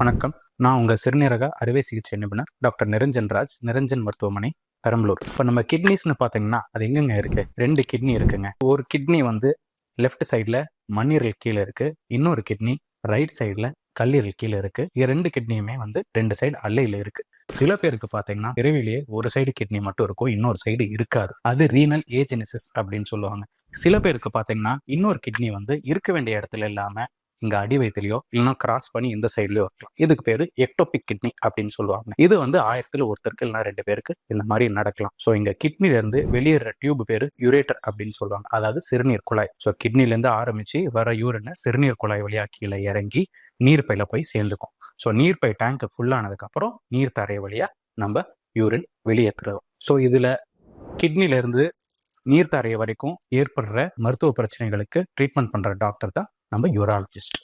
வணக்கம். நான் உங்கள் சிறுநீரக அறுவை சிகிச்சை நிபுணர் டாக்டர் நிரஞ்சன் ராஜ் நிரஞ்சன் மருத்துவமனை பெரம்பலூர். இப்போ நம்ம கிட்னிஸ்னு பார்த்தீங்கன்னா அது எங்கெங்க இருக்கு? ரெண்டு கிட்னி இருக்குங்க. ஒரு கிட்னி வந்து லெஃப்ட் சைடில் மண்ணீரல் கீழே இருக்கு. இன்னொரு கிட்னி ரைட் சைடில் கல்லீரல் கீழே இருக்கு. இது ரெண்டு கிட்னியுமே வந்து ரெண்டு சைடு அல்லையில் இருக்கு. சில பேருக்கு பார்த்தீங்கன்னா பிறவிலேயே ஒரு சைடு கிட்னி மட்டும் இருக்கும் இன்னொரு சைடு இருக்காது. அது ரீனல் ஏஜெனிசிஸ் அப்படின்னு சொல்லுவாங்க. சில பேருக்கு பார்த்தீங்கன்னா இன்னொரு கிட்னி வந்து இருக்க வேண்டிய இடத்துல இல்லாமல் இங்க அடி வயிற்றுலையோ இல்லைன்னா கிராஸ் பண்ணி இந்த சைட்லயோ இருக்கலாம். இதுக்கு பேரு எக்டோபிக் கிட்னி அப்படின்னு சொல்லுவாங்க. இது வந்து ஆயிரத்துல ஒருத்தருக்கு இல்லைன்னா ரெண்டு பேருக்கு இந்த மாதிரி நடக்கலாம். ஸோ இங்க கிட்னில இருந்து வெளியேற டியூப் பேரு யூரேட்டர் அப்படின்னு சொல்லுவாங்க. அதாவது சிறுநீர் குழாய். ஸோ கிட்னில இருந்து ஆரம்பிச்சு வர யூரினை சிறுநீர் குழாய் வழியாக கீழே இறங்கி நீர்ப்பையில போய் சேர்ந்துக்கும். ஸோ நீர்ப்பை டேங்க் ஃபுல்லானதுக்கு அப்புறம் நீர் தரை வழியா நம்ம யூரின் வெளியேற்றுறோம் ஸோ இதுல கிட்னில இருந்து நீர் தரைய வரைக்கும் ஏற்படுற மருத்துவ பிரச்சனைகளுக்கு ட்ரீட்மெண்ட் பண்ற டாக்டர் தான் நம்ம யூராலஜிஸ்ட்